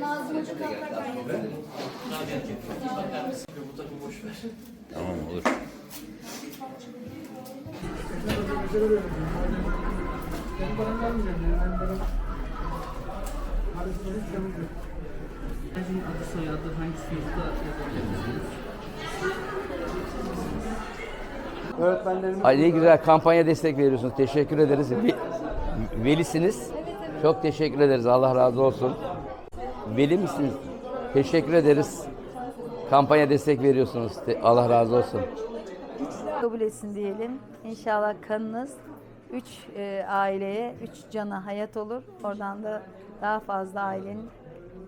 Nazım Hoca kalkarken yazın. Bu takım boş ver. Tamam olur. Öğrencinin adı soyadı hangi sınıfta yazabilir misiniz? Öğretmenlerimiz ne güzel kampanya destek veriyorsunuz. Teşekkür ederiz. Ve- velisiniz. Çok teşekkür ederiz. Allah razı olsun. Veli misiniz? Teşekkür ederiz. Kampanya destek veriyorsunuz. Allah razı olsun. kabul etsin diyelim. İnşallah kanınız üç e, aileye, üç cana hayat olur. Oradan da daha fazla ailenin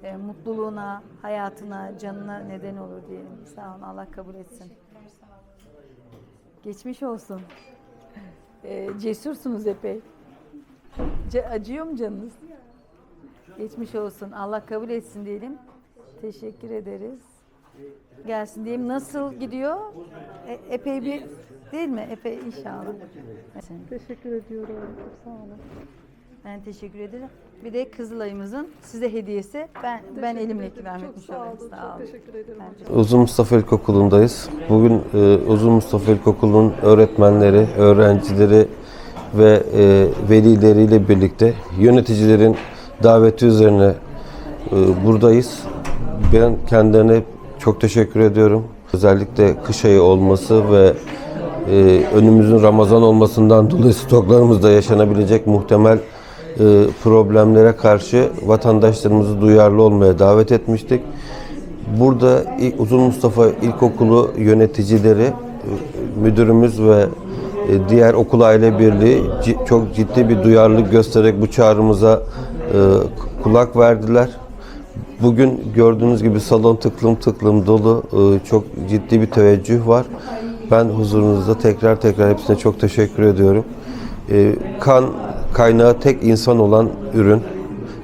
e, mutluluğuna, hayatına, canına neden olur diyelim. Sağ olun. Allah kabul etsin. Geçmiş olsun. E, cesursunuz epey. Acıyor mu canınız? Geçmiş olsun. Allah kabul etsin diyelim. Teşekkür ederiz. Gelsin diyeyim. Nasıl gidiyor? E- epey bir değil mi? Epey inşallah. teşekkür ediyorum. Sağ olun. Ben teşekkür ederim. Bir de Kızılay'ımızın size hediyesi. Ben ben elimle ikram Çok etmiş sağ olayım. olun. Sağ Çok olun. teşekkür ederim. Uzun Mustafa İlkokulu'ndayız. Bugün e, Uzun Mustafa İlkokulu'nun öğretmenleri, öğrencileri ve e, velileriyle birlikte yöneticilerin daveti üzerine e, buradayız. Ben kendilerine çok teşekkür ediyorum. Özellikle kış ayı olması ve e, önümüzün Ramazan olmasından dolayı stoklarımızda yaşanabilecek muhtemel e, problemlere karşı vatandaşlarımızı duyarlı olmaya davet etmiştik. Burada Uzun Mustafa İlkokulu yöneticileri, e, müdürümüz ve diğer okul aile birliği çok ciddi bir duyarlılık göstererek bu çağrımıza e, kulak verdiler. Bugün gördüğünüz gibi salon tıklım tıklım dolu. E, Çok ciddi bir teveccüh var. Ben huzurunuzda tekrar tekrar hepsine çok teşekkür ediyorum. E, Kan kaynağı tek insan olan ürün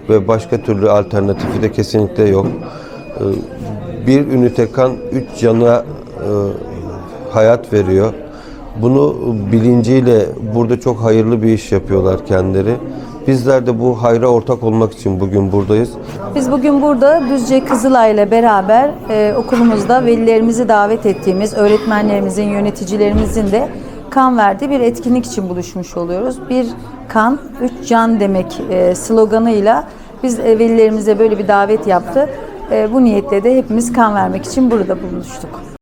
ve başka türlü alternatifi de kesinlikle yok. E, Bir ünite kan üç cana e, hayat veriyor. Bunu bilinciyle burada çok hayırlı bir iş yapıyorlar kendileri. Bizler de bu hayra ortak olmak için bugün buradayız. Biz bugün burada Düzce Kızılay ile beraber e, okulumuzda velilerimizi davet ettiğimiz, öğretmenlerimizin, yöneticilerimizin de kan verdiği bir etkinlik için buluşmuş oluyoruz. Bir kan, üç can demek e, sloganıyla biz e, velilerimize böyle bir davet yaptı. E, bu niyetle de hepimiz kan vermek için burada buluştuk.